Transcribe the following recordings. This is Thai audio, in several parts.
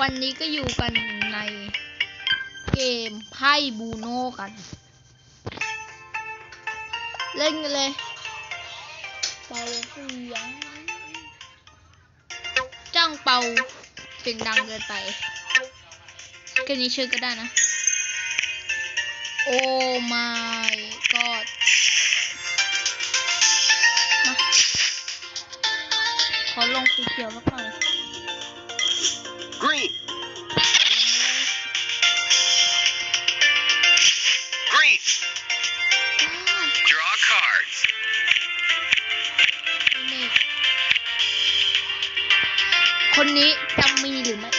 วันนี้ก็อยู่กันในเกมไพ่บูโน่กัน เล่นกันเลยเป่าเสียงจ้างเป่าเสียงดังเกินไปแค่นี้เชื่อก็ได้นะ โอ้ my god ขอลงสีเขียวสักหน่อย Green. Green. Draw cards. นี่คนนี้จะมีหรือไม่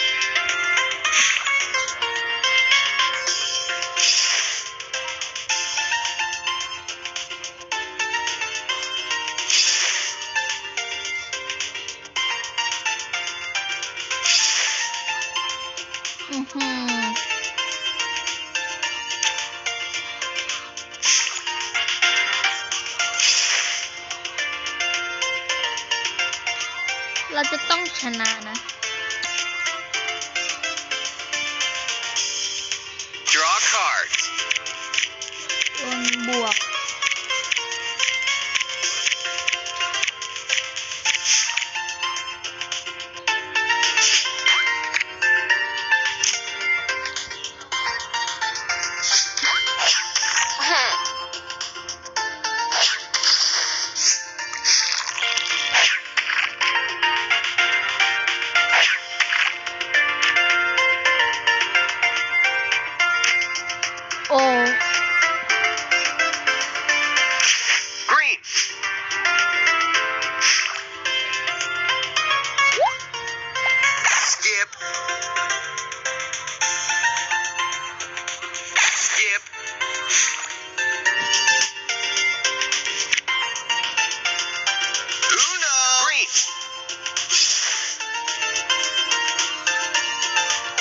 เราจะต้องชนะนะ Draw cards. โดนบวก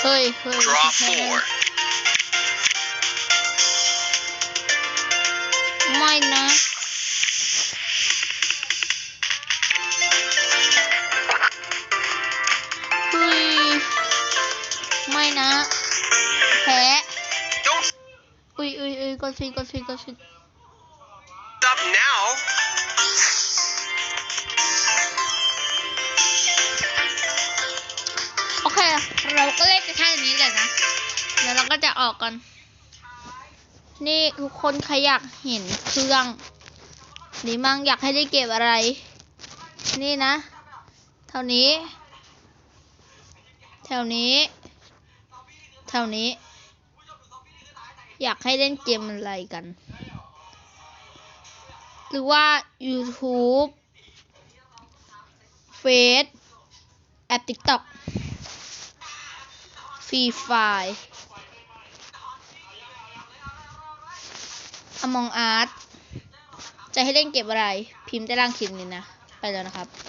เฮ้ยเฮ้ย Draw แพ้ four. ไม่นะ เฮ้ย ไม่นะ แพ้ Don't อุ้ยอุ้ยอุ้ยกดสิกดสิกดสิ stop now. โอเค เราก็เล่น กันแค่นี้เลยนะแล้วเราก็จะออกกันนี่ทุกคนใครอยากเห็นเครื่องหรือมั่งอยากให้ได้เก็บอะไร นี่นะ เท่านี้ แถวนี้ แถวนี้ อยากให้เล่นเกมอะไรกัน หรือว่า YouTube เฟซแอป TikTok รีไฟล์ Among Art จะให้เล่นเก็บอะไร พิมพ์ใต้ล่างคลิปนี้นะ ไปแล้วนะครับ